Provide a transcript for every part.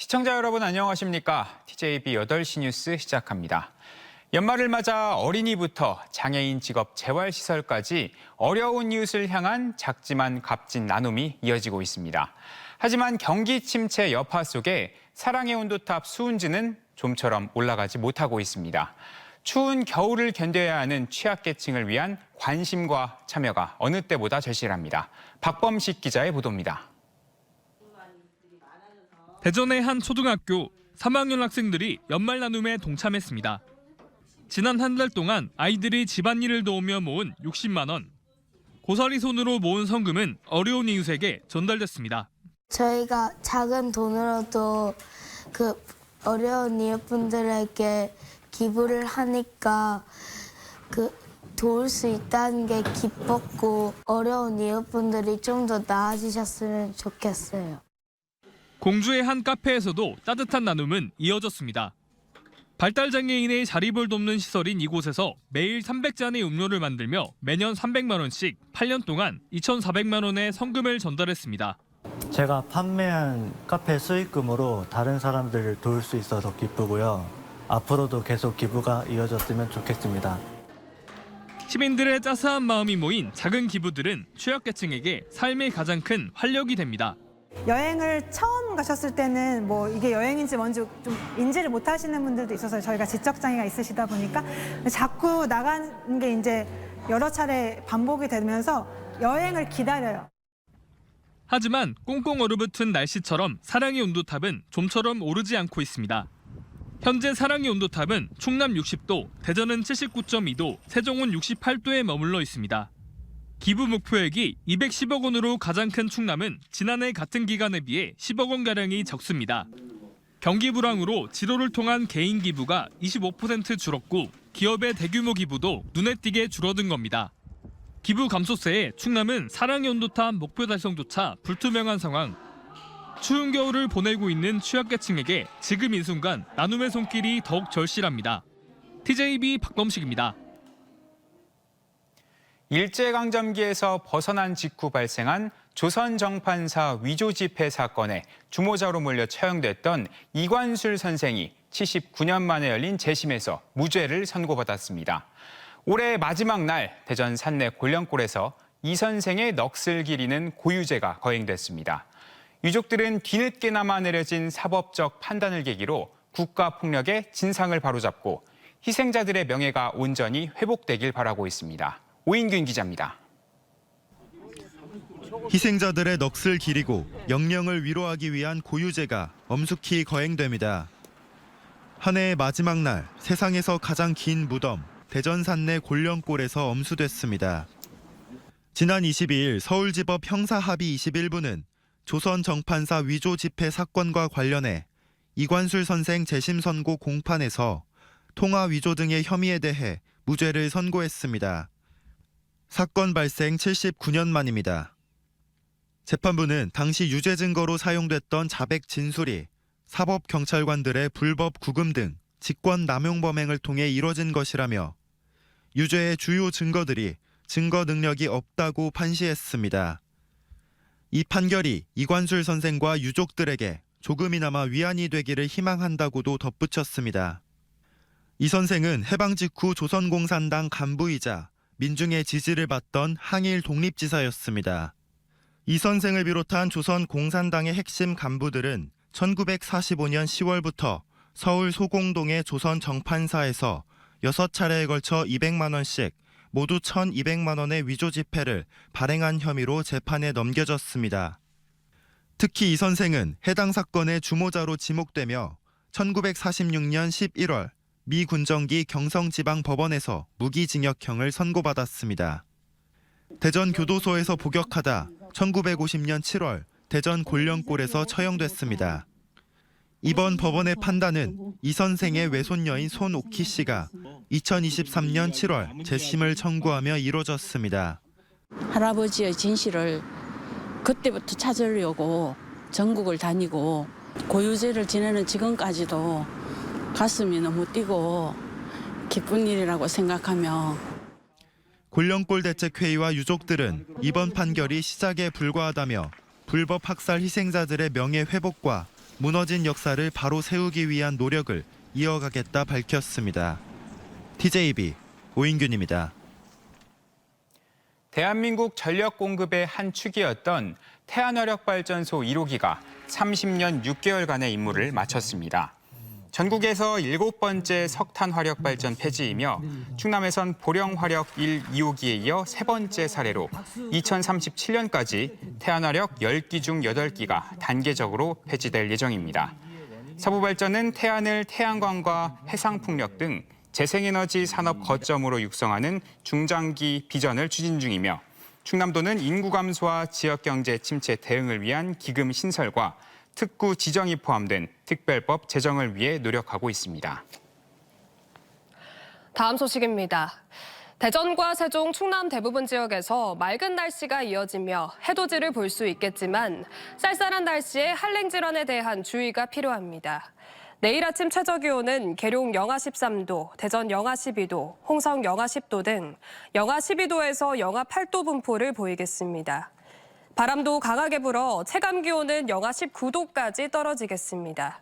시청자 여러분 안녕하십니까? TJB 8시 뉴스 시작합니다. 연말을 맞아 어린이부터 장애인 직업 재활시설까지 어려운 이웃을 향한 작지만 값진 나눔이 이어지고 있습니다. 하지만 경기 침체 여파 속에 사랑의 온도탑 수은지는 좀처럼 올라가지 못하고 있습니다. 추운 겨울을 견뎌야 하는 취약계층을 위한 관심과 참여가 어느 때보다 절실합니다. 박범식 기자의 보도입니다. 대전의 한 초등학교 3학년 학생들이 연말 나눔에 동참했습니다. 지난 한 달 동안 아이들이 집안일을 도우며 모은 60만 원. 고사리 손으로 모은 성금은 어려운 이웃에게 전달됐습니다. 저희가 작은 돈으로도 그 어려운 이웃분들에게 기부를 하니까 그 도울 수 있다는 게 기뻤고 어려운 이웃분들이 좀 더 나아지셨으면 좋겠어요. 공주의 한 카페에서도 따뜻한 나눔은 이어졌습니다. 발달장애인의 자립을 돕는 시설인 이곳에서 매일 300잔의 음료를 만들며 매년 300만 원씩 8년 동안 2,400만 원의 성금을 전달했습니다. 제가 판매한 카페 수익금으로 다른 사람들을 도울 수 있어서 기쁘고요. 앞으로도 계속 기부가 이어졌으면 좋겠습니다. 시민들의 따스한 마음이 모인 작은 기부들은 취약계층에게 삶의 가장 큰 활력이 됩니다. 여행을 처음 가셨을 때는 뭐 이게 여행인지 뭔지 좀 인지를 못 하시는 분들도 있어서 저희가 지적 장애가 있으시다 보니까 자꾸 나가는 게 이제 여러 차례 반복이 되면서 여행을 기다려요. 하지만 꽁꽁 얼어붙은 날씨처럼 사랑의 온도탑은 좀처럼 오르지 않고 있습니다. 현재 사랑의 온도탑은 충남 60도, 대전은 79.2도, 세종은 68도에 머물러 있습니다. 기부 목표액이 210억 원으로 가장 큰 충남은 지난해 같은 기간에 비해 10억 원가량이 적습니다. 경기 불황으로 지로를 통한 개인 기부가 25% 줄었고 기업의 대규모 기부도 눈에 띄게 줄어든 겁니다. 기부 감소세에 충남은 사랑의 온도탑 목표 달성조차 불투명한 상황. 추운 겨울을 보내고 있는 취약계층에게 지금 이 순간 나눔의 손길이 더욱 절실합니다. TJB 박범식입니다. 일제강점기에서 벗어난 직후 발생한 조선 정판사 위조 집회 사건에 주모자로 몰려 처형됐던 이관술 선생이 79년 만에 열린 재심에서 무죄를 선고받았습니다. 올해 마지막 날 대전 산내 골령골에서 이 선생의 넋을 기리는 고유제가 거행됐습니다. 유족들은 뒤늦게나마 내려진 사법적 판단을 계기로 국가 폭력의 진상을 바로잡고 희생자들의 명예가 온전히 회복되길 바라고 있습니다. 오인균 기자입니다. 희생자들의 넋을 기리고 영령을 위로하기 위한 고유제가 엄숙히 거행됩니다. 한 해의 마지막 날 세상에서 가장 긴 무덤 대전 산내 골령골에서 엄수됐습니다. 지난 22일 서울지법 형사합의 21부는 조선 정판사 위조 집회 사건과 관련해 이관술 선생 재심 선고 공판에서 통화 위조 등의 혐의에 대해 무죄를 선고했습니다. 사건 발생 79년 만입니다. 재판부는 당시 유죄 증거로 사용됐던 자백 진술이 사법 경찰관들의 불법 구금 등 직권 남용 범행을 통해 이뤄진 것이라며 유죄의 주요 증거들이 증거 능력이 없다고 판시했습니다. 이 판결이 이관술 선생과 유족들에게 조금이나마 위안이 되기를 희망한다고도 덧붙였습니다. 이 선생은 해방 직후 조선공산당 간부이자 민중의 지지를 받던 항일 독립지사였습니다. 이 선생을 비롯한 조선 공산당의 핵심 간부들은 1945년 10월부터 서울 소공동의 조선 정판사에서 6차례에 걸쳐 200만 원씩 모두 1,200만 원의 위조 지폐를 발행한 혐의로 재판에 넘겨졌습니다. 특히 이 선생은 해당 사건의 주모자로 지목되며 1946년 11월 미 군정기 경성지방법원에서 무기징역형을 선고받았습니다. 대전 교도소에서 복역하다 1950년 7월 대전 골령골에서 처형됐습니다. 이번 법원의 판단은 이 선생의 외손녀인 손옥희 씨가 2023년 7월 재심을 청구하며 이뤄졌습니다. 할아버지의 진실을 그때부터 찾으려고 전국을 다니고 고유제를 지내는 지금까지도 가슴이 너무 뛰고 기쁜 일이라고 생각하며 골령골 대책회의와 유족들은 이번 판결이 시작에 불과하다며 불법 학살 희생자들의 명예 회복과 무너진 역사를 바로 세우기 위한 노력을 이어가겠다 밝혔습니다. TJB 오인균입니다. 대한민국 전력 공급의 한 축이었던 태안화력 발전소 1호기가 30년 6개월간의 임무를 마쳤습니다. 전국에서 일곱 번째 석탄 화력 발전 폐지이며 충남에선 보령 화력 1, 2호기에 이어 세 번째 사례로 2037년까지 태안화력 10기 중 8기가 단계적으로 폐지될 예정입니다. 서부 발전은 태안을 태양광과 해상 풍력 등 재생에너지 산업 거점으로 육성하는 중장기 비전을 추진 중이며 충남도는 인구 감소와 지역 경제 침체 대응을 위한 기금 신설과 특구 지정이 포함된 특별법 제정을 위해 노력하고 있습니다. 다음 소식입니다. 대전과 세종, 충남 대부분 지역에서 맑은 날씨가 이어지며 해돋이를 볼 수 있겠지만 쌀쌀한 날씨에 한랭 질환에 대한 주의가 필요합니다. 내일 아침 최저 기온은 계룡 영하 13도, 대전 영하 12도, 홍성 영하 10도 등 영하 12도에서 영하 8도 분포를 보이겠습니다. 바람도 강하게 불어 체감 기온은 영하 19도까지 떨어지겠습니다.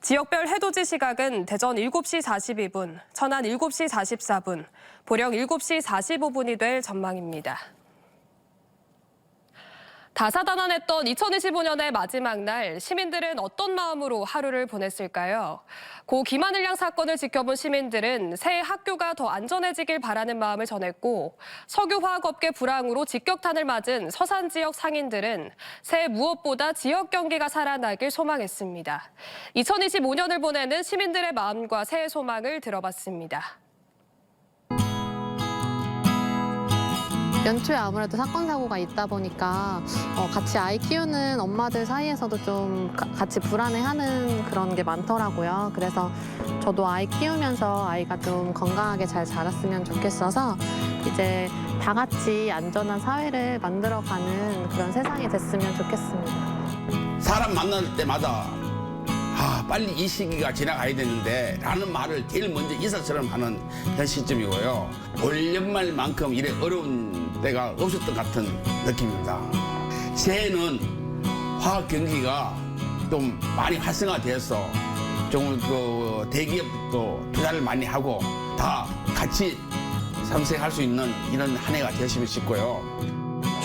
지역별 해돋이 시각은 대전 7시 42분, 천안 7시 44분, 보령 7시 45분이 될 전망입니다. 다사다난했던 2025년의 마지막 날 시민들은 어떤 마음으로 하루를 보냈을까요? 고 김하늘 양 사건을 지켜본 시민들은 새해 학교가 더 안전해지길 바라는 마음을 전했고 석유화학업계 불황으로 직격탄을 맞은 서산 지역 상인들은 새해 무엇보다 지역 경기가 살아나길 소망했습니다. 2025년을 보내는 시민들의 마음과 새해 소망을 들어봤습니다. 연초에 아무래도 사건 사고가 있다 보니까 어, 같이 아이 키우는 엄마들 사이에서도 좀 가- 같이 불안해하는 그런 게 많더라고요. 그래서 저도 아이 키우면서 아이가 좀 건강하게 잘 자랐으면 좋겠어서 이제 다 같이 안전한 사회를 만들어가는 그런 세상이 됐으면 좋겠습니다. 사람 만날 때마다 아 빨리 이 시기가 지나가야 되는데 라는 말을 제일 먼저 이사처럼 하는 그런 시점이고요 올 연말만큼 이래 어려운 때가 없었던 것 같은 느낌입니다 새해는 화학 경기가 좀 많이 활성화돼서 좀그 대기업도 투자를 많이 하고 다 같이 상생할 수 있는 이런 한 해가 되었으면 싶고요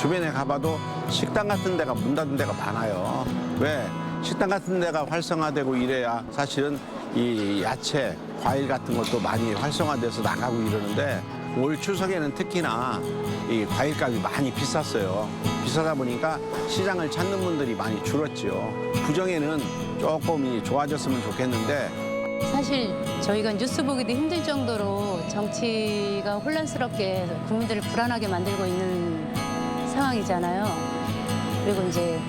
주변에 가봐도 식당 같은 데가 문 닫은 데가 많아요. 왜? 식당 같은 데가 활성화되고 이래야 사실은 이 야채, 과일 같은 것도 많이 활성화돼서 나가고 이러는데 올 추석에는 특히나 이 과일값이 많이 비쌌어요. 비싸다 보니까 시장을 찾는 분들이 많이 줄었지요. 구정에는 조금 이 좋아졌으면 좋겠는데 사실 저희가 뉴스 보기도 힘들 정도로 정치가 혼란스럽게 국민들을 불안하게 만들고 있는 상황이잖아요. 그리고 이제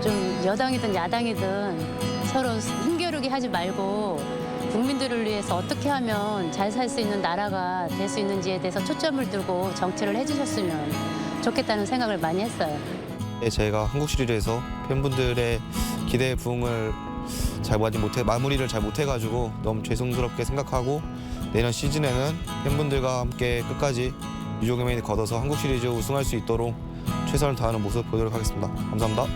좀 여당이든 야당이든 서로 힘겨루기 하지 말고 국민들을 위해서 어떻게 하면 잘 살 수 있는 나라가 될 수 있는지에 대해서 초점을 두고 정치를 해주셨으면 좋겠다는 생각을 많이 했어요. 네, 저희가 한국 시리즈에서 팬분들의 기대에 부응을 잘 마지 못해 마무리를 잘 못해가지고 너무 죄송스럽게 생각하고 내년 시즌에는 팬분들과 함께 끝까지 유종의미를 걷어서 한국 시리즈 우승할 수 있도록 최선을 다하는 모습 보도록 하겠습니다. 감사합니다.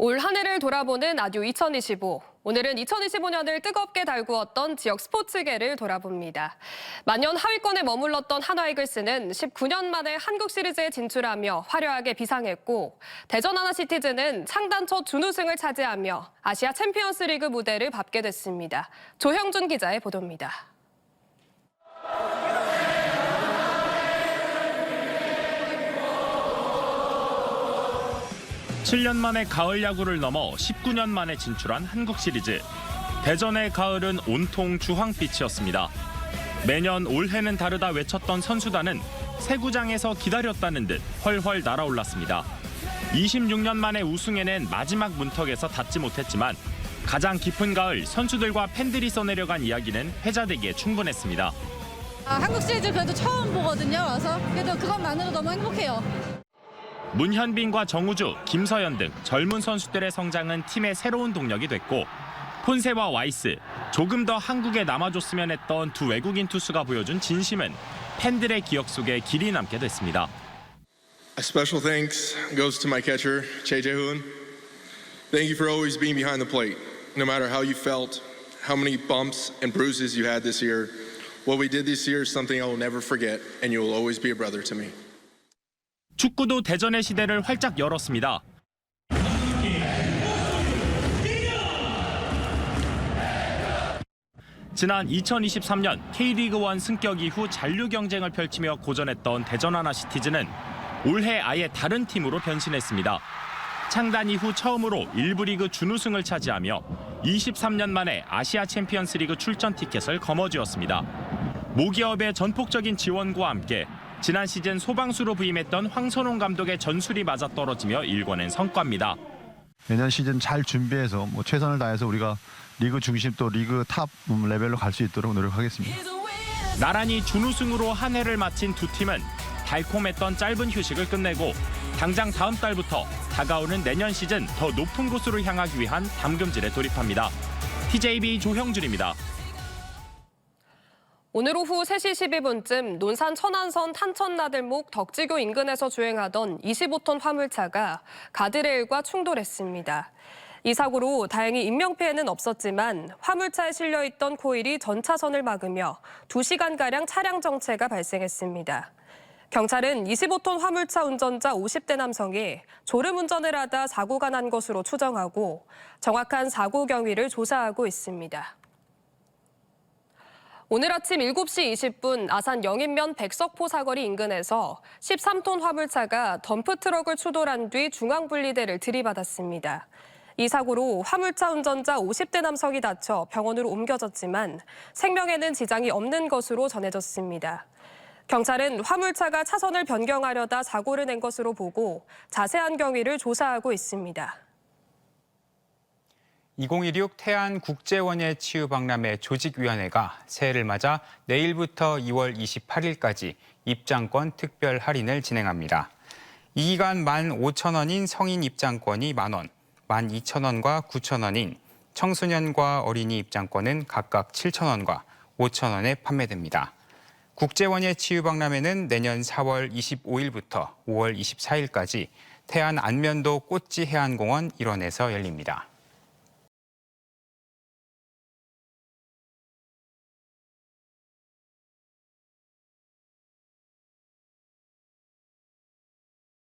올 한 해를 돌아보는 아듀 2025. 오늘은 2025년을 뜨겁게 달구었던 지역 스포츠계를 돌아봅니다. 만년 하위권에 머물렀던 한화이글스는 19년 만에 한국 시리즈에 진출하며 화려하게 비상했고 대전 하나시티즈는 창단 첫 준우승을 차지하며 아시아 챔피언스 리그 무대를 밟게 됐습니다. 조형준 기자의 보도입니다. 칠년 만에 가을 야구를 넘어 19년 만에 진출한 한국 시리즈. 대전의 가을은 온통 주황빛이었습니다. 매년 올해는 다르다 외쳤던 선수단은 세구장에서 기다렸다는 듯 헐헐 날아올랐습니다. 26년 만에 우승해낸 마지막 문턱에서 닿지 못했지만 가장 깊은 가을 선수들과 팬들이 써내려간 이야기는 회자되기에 충분했습니다. 한국 시리즈 그래도 처음 보거든요. 와서 그래도 그것만으로 너무 행복해요. 문현빈과 정우주, 김서연 등 젊은 선수들의 성장은 팀의 새로운 동력이 됐고 혼세와 와이스, 조금 더 한국에 남아줬으면 했던 두 외국인 투수가 보여준 진심은 팬들의 기억 속에 길이 남게 됐습니다. A special thanks goes to my catcher, Che Jae-hoon. Thank you for always being behind the plate. No matter how you felt, how many bumps and bruises you had this year, what we did this year is something I will never forget, and you will always be a brother to me. 축구도 대전의 시대를 활짝 열었습니다. 지난 2023년 K리그1 승격 이후 잔류 경쟁을 펼치며 고전했던 대전 하나시티즈는 올해 아예 다른 팀으로 변신했습니다. 창단 이후 처음으로 1부 리그 준우승을 차지하며 23년 만에 아시아 챔피언스리그 출전 티켓을 거머쥐었습니다. 모기업의 전폭적인 지원과 함께 지난 시즌 소방수로 부임했던 황선홍 감독의 전술이 맞아떨어지며 일궈낸 성과입니다. 내년 시즌 잘 준비해서 뭐 최선을 다해서 우리가 리그 중심 또 리그 탑 레벨로 갈 수 있도록 노력하겠습니다. 나란히 준우승으로 한 해를 마친 두 팀은 달콤했던 짧은 휴식을 끝내고 당장 다음 달부터 다가오는 내년 시즌 더 높은 곳으로 향하기 위한 담금질에 돌입합니다. TJB 조형준입니다. 오늘 오후 3시 12분쯤 논산 천안선 탄천나들목 덕지교 인근에서 주행하던 25톤 화물차가 가드레일과 충돌했습니다. 이 사고로 다행히 인명피해는 없었지만 화물차에 실려있던 코일이 전 차선을 막으며 2시간가량 차량 정체가 발생했습니다. 경찰은 25톤 화물차 운전자 50대 남성이 졸음 운전을 하다 사고가 난 것으로 추정하고 정확한 사고 경위를 조사하고 있습니다. 오늘 아침 7시 20분 아산 영인면 백석포 사거리 인근에서 13톤 화물차가 덤프트럭을 추돌한 뒤 중앙분리대를 들이받았습니다. 이 사고로 화물차 운전자 50대 남성이 다쳐 병원으로 옮겨졌지만 생명에는 지장이 없는 것으로 전해졌습니다. 경찰은 화물차가 차선을 변경하려다 사고를 낸 것으로 보고 자세한 경위를 조사하고 있습니다. 2016 태안 국제원예 치유 박람회 조직위원회가 새해를 맞아 내일부터 2월 28일까지 입장권 특별 할인을 진행합니다. 이 기간 15,000원인 성인 입장권이 만 원, 12,000원과 9,000원인 청소년과 어린이 입장권은 각각 7,000원과 5,000원에 판매됩니다. 국제원예 치유 박람회는 내년 4월 25일부터 5월 24일까지 태안 안면도 꽃지 해안공원 일원에서 열립니다.